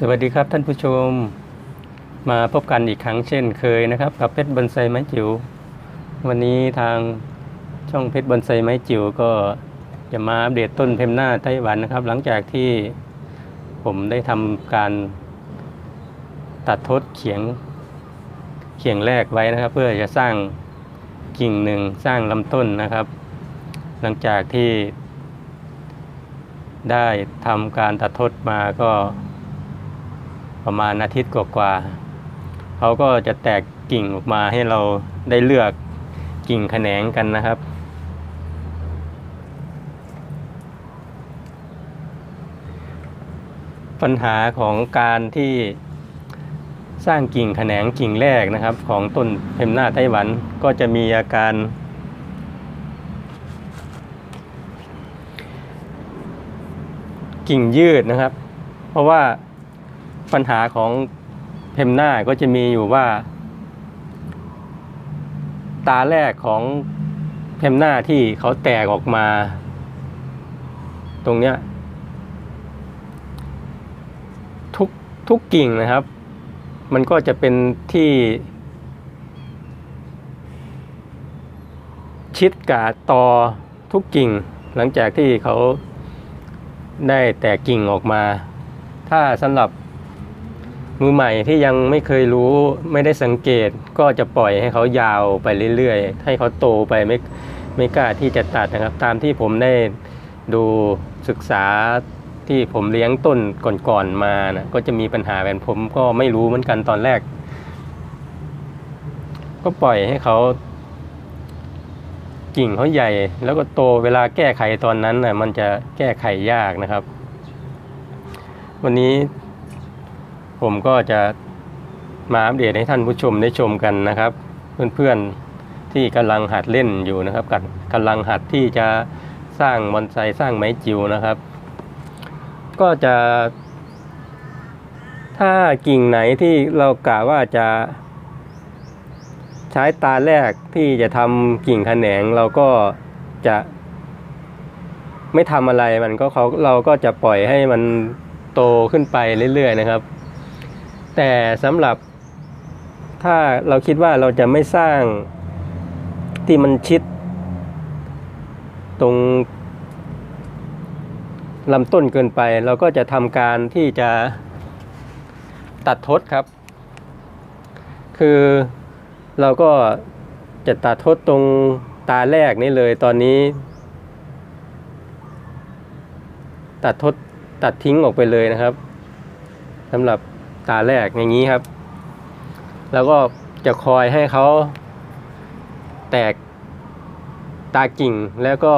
สวัสดีครับท่านผู้ชมมาพบกันอีกครั้งเช่นเคยนะครับ กับเพชรบอนไซไม้จิ๋ววันนี้ทางช่องเพชรบอนไซไม้จิ๋วก็จะมาอัปเดตต้นเพมหน้าไต้หวันนะครับ หลังจากที่ผมได้ทำการตัดทดเขียงเขียงแรกไว้นะครับ เพื่อจะสร้างกิ่งหนึ่งสร้างลำต้นนะครับ หลังจากที่ได้ทำการตัดทดมาก็ ประมาณอาทิตย์กว่าๆเขาก็จะแตกกิ่งออกมาให้เราได้เลือกกิ่งแขนงกันนะครับ ปัญหาของการที่สร้างกิ่งแขนงกิ่งแรกนะครับ ของต้นเพมหน้าไต้หวันก็จะมีอาการ กิ่งยืดนะครับ เพราะว่า ปัญหาของเพมหน้าก็จะมีอยู่ว่า ตาแรกของเพมหน้าที่เขาแตกออกมา ตรงเนี้ยทุกทุกกิ่งนะครับ มันก็จะเป็นที่ ชิดกับตอทุกกิ่ง หลังจากที่เขาได้แตกกิ่งออกมา ถ้าสำหรับ มือใหม่ที่ยังไม่เคยรู้ไม่ได้สังเกตก็จะปล่อยให้เขายาวไปเรื่อยๆ ให้เขาโตไปไม่ไม่กล้าที่จะตัดนะครับ ตามที่ผมได้ดูศึกษาที่ผมเลี้ยงต้นก่อนๆมานะก็จะมีปัญหาแบบผมก็ไม่รู้เหมือนกันตอนแรก ก็ปล่อยให้เขากิ่งเขาใหญ่ แล้วก็โตเวลาแก้ไขตอนนั้นน่ะมันจะแก้ไขยากนะครับ วันนี้ ผมก็จะมาอัปเดตให้ท่านผู้ชมได้ชมกันนะครับ เพื่อนๆที่กำลังหัดเล่นอยู่นะครับกันกำลังหัดที่จะสร้างบอนไซสร้างไม้จิ๋วนะครับ ก็จะ ถ้ากิ่งไหนที่เรากะว่าจะ ใช้ตาแรกที่จะทำกิ่งแขนงเราก็จะ ไม่ทำอะไรมันก็เขาเราก็จะปล่อยให้มันโตขึ้นไปเรื่อยๆนะครับ แต่สำหรับถ้าเราคิดว่าเราจะไม่สร้างที่มันชิด ตรงลำต้นเกินไป เราก็จะทำการที่จะตัดทดครับ คือเราก็จะตัดทดตรงตาแรกนี่เลยตอนนี้ ตัดทดตัดทิ้งออกไปเลยนะครับสำหรับ ตาแรกอย่างนี้ครับ แล้วก็จะคอยให้เขาแตกตากิ่งแล้วก็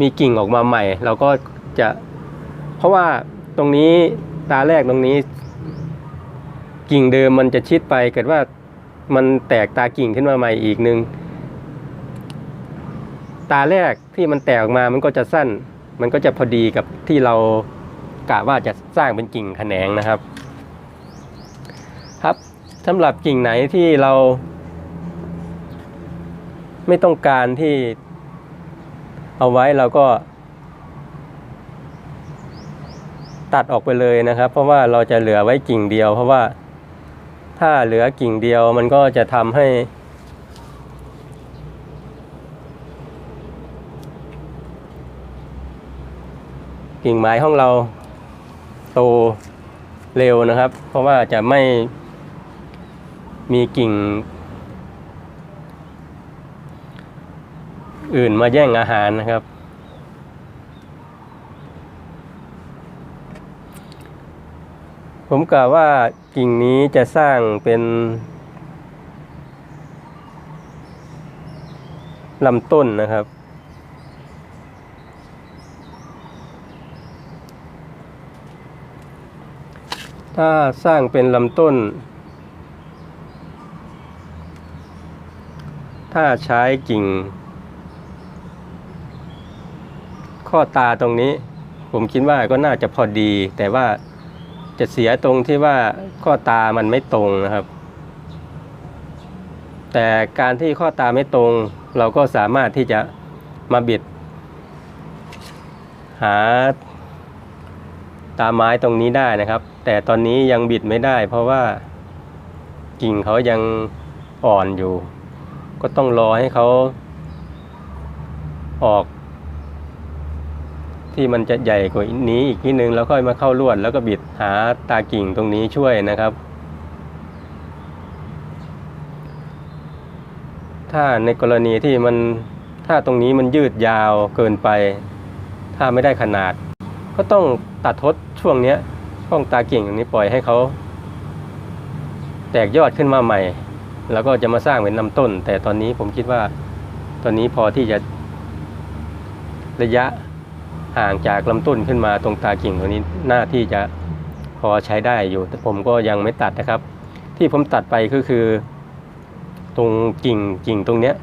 มีกิ่งออกมาใหม่ เราก็จะ เพราะว่าตรงนี้ตาแรกตรงนี้ กิ่งเดิมมันจะชิดไปเกิดว่ามันแตกตากิ่งขึ้นมาใหม่อีกหนึ่งตาแรกที่มันแตกออกมามันก็จะสั้น มันก็จะพอดีกับที่เรา กะว่าจะสร้างเป็นกิ่งแขนงนะครับ ครับสำหรับกิ่งไหนที่เรา ไม่ต้องการที่เอาไว้เราก็ ตัดออกไปเลยนะครับ เพราะว่าเราจะเหลือไว้กิ่งเดียว เพราะว่าถ้าเหลือกิ่งเดียวมันก็จะทำให้กิ่งไม้ของเรา โตเร็วนะครับ เพราะว่าจะไม่มีกิ่ง อื่นมาแย่งอาหารนะครับ ผมกล่าวว่ากิ่งนี้จะสร้างเป็นลำต้นนะครับ ถ้าสร้างเป็นลำต้น ถ้าใช้กิ่ง ข้อตาตรงนี้ ผมคิดว่าก็น่าจะพอดี แต่ว่าจะเสียตรงที่ว่าข้อตามันไม่ตรงนะครับ แต่การที่ข้อตาไม่ตรง เราก็สามารถที่จะมาบิด หา ตาไม้ตรงนี้ได้นะครับ แต่ตอนนี้ยังบิดไม่ได้ เพราะว่ากิ่งเขายังอ่อนอยู่ ก็ต้องรอให้เขาออก ที่มันจะใหญ่กว่านี้อีกนิดนึง แล้วค่อยมาเข้าลวด แล้วก็บิดหาตากิ่งตรงนี้ช่วยนะครับ ถ้าในกรณีที่มันถ้าตรงนี้มันยืดยาวเกินไป ถ้าไม่ได้ขนาด ก็ต้อง ตัดทดช่วงเนี้ย ช่วงตากิ่งตรงนี้ปล่อยให้เขาแตกยอดขึ้นมาใหม่ แล้วก็จะมาสร้างเป็นลำต้น แต่ตอนนี้ผมคิดว่า ตอนนี้พอที่จะ ระยะห่างจากลำต้นขึ้นมาตรงตากิ่งตรงนี้หน้าที่จะพอใช้ได้อยู่ แต่ผมก็ยังไม่ตัดนะครับ ที่ผมตัดไปก็คือ ตรงกิ่งกิ่งตรงเนี้ย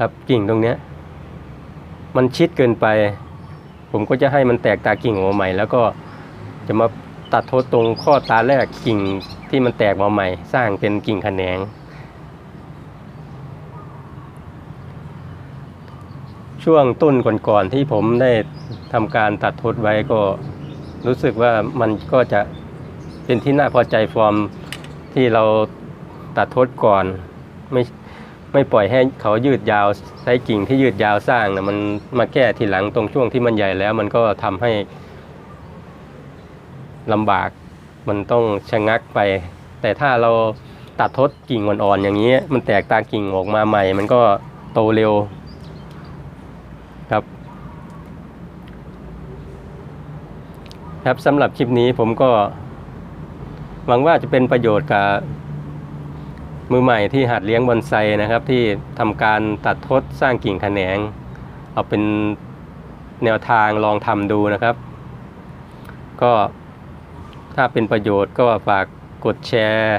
ครับกิ่งตรงเนี้ย มันชิดเกินไป ผมก็จะให้มันแตกตากิ่งออกมาใหม่ แล้วก็จะมาตัดทดตรงข้อตาแรกกิ่งที่มันแตกมาใหม่ สร้างเป็นกิ่งแขนง ช่วงต้นก่อนๆที่ผมได้ทำการตัดทดไว้ก็รู้สึกว่ามันก็จะเป็นที่น่าพอใจฟอร์มที่เราตัดทดก่อนไม่ ไม่ปล่อยให้เขายืดยาวใช้กิ่งที่ยืดยาวสร้างนะมันมาแก้ทีหลังตรงช่วงที่มันใหญ่แล้ว มันก็ทำให้ลำบากมันต้องชะงักไป แต่ถ้าเราตัดทดกิ่งอ่อนๆอย่างนี้ มันแตกตากิ่งออกมาใหม่ มันก็โตเร็วครับ ครับสำหรับคลิปนี้ผมก็หวังว่าจะเป็นประโยชน์กับ มือใหม่ที่หัดเลี้ยงบอนไซนะครับ ที่ทำการตัดทดสร้างกิ่งแขนง เอาเป็นแนวทางลองทำดูนะครับ ก็ถ้าเป็นประโยชน์ก็ฝากกดแชร์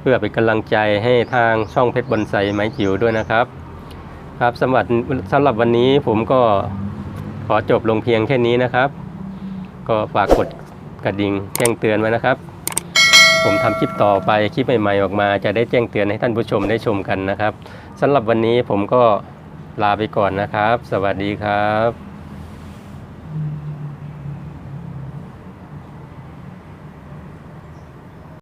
เพื่อเป็นกำลังใจให้ทางช่องเพชรบอนไซไม้จิ๋วด้วยนะครับ ครับสำหรับสำหรับวันนี้ผมก็ขอจบลงเพียงแค่นี้นะครับ ก็ฝากกดกระดิ่งแจ้งเตือนไว้นะครับ ผมทำคลิปต่อไปคลิปใหม่ๆออกมา จะได้แจ้งเตือนให้ท่านผู้ชมได้ชมกันนะครับสำหรับวันนี้ผมก็ลาไปก่อนนะครับ สวัสดีครับ